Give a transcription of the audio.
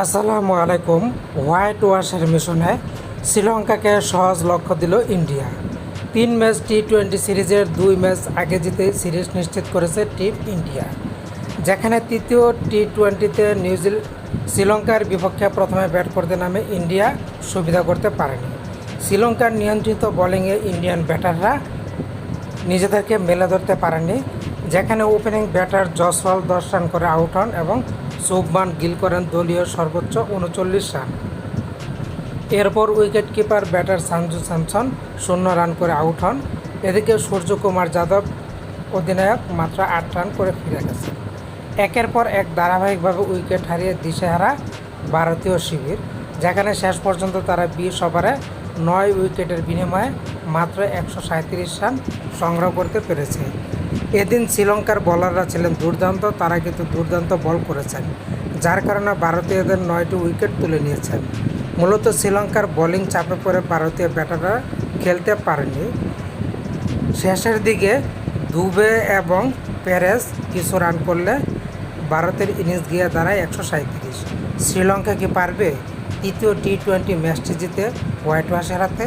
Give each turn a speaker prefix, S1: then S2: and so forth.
S1: আসসালামু আলাইকুম। হোয়াইট ওয়াশের মিশনে শ্রীলঙ্কাকে সহজ লক্ষ্য দিল ইন্ডিয়া। তিন ম্যাচ টি টোয়েন্টি সিরিজের দুই ম্যাচ আগে জিতে সিরিজ নিশ্চিত করেছে টিম ইন্ডিয়া। যেখানে তৃতীয় টি টোয়েন্টিতে নিউজিল্যান্ড শ্রীলঙ্কার বিপক্ষে প্রথমে ব্যাট করতে নামে ইন্ডিয়া, সুবিধা করতে পারেনি। শ্রীলঙ্কার নিয়ন্ত্রিত বোলিংয়ে ইন্ডিয়ান ব্যাটাররা নিজেদেরকে মেলে ধরতে পারেনি যেখানে ওপেনিং ব্যাটার জসওয়াল দশ রান করে আউট হন এবং শুভমান গিল করেন দলীয় সর্বোচ্চ উনচল্লিশ রান। এরপর wicket keeper batter Sanju Samson শূন্য রান করে আউট হন। এদিকে সূর্যকুমার যাদব অধিনায়ক মাত্র আট রান করে ফিরে গেছে। একের পর এক ধারাবাহিকভাবে উইকেট হারিয়ে দিশেহারা ভারতীয় শিবির, যেখানে শেষ পর্যন্ত তারা বিশ ওভারে নয় উইকেটের বিনিময়ে মাত্র একশো রান সংগ্রহ করতে পেরেছে। এদিন শ্রীলঙ্কার বোলাররা ছিলেন দুর্দান্ত, তারা কিন্তু দুর্দান্ত বল করেছেন, যার কারণে ভারতীয়দের নয়টি উইকেট তুলে নিয়েছেন। মূলত শ্রীলঙ্কার বোলিং চাপে পড়ে ভারতীয় ব্যাটাররা খেলতে পারেনি শেষের দিকে দুবে এবং প্যারেস কিছু রান করলে ভারতের ইনিংস গিয়ে দাঁড়ায় একশো সাঁত্রিশ শ্রীলঙ্কা কি পারবে? তৃতীয় টি টোয়েন্টি ম্যাচটি জিতে হোয়াইট ওয়াশের হাতে।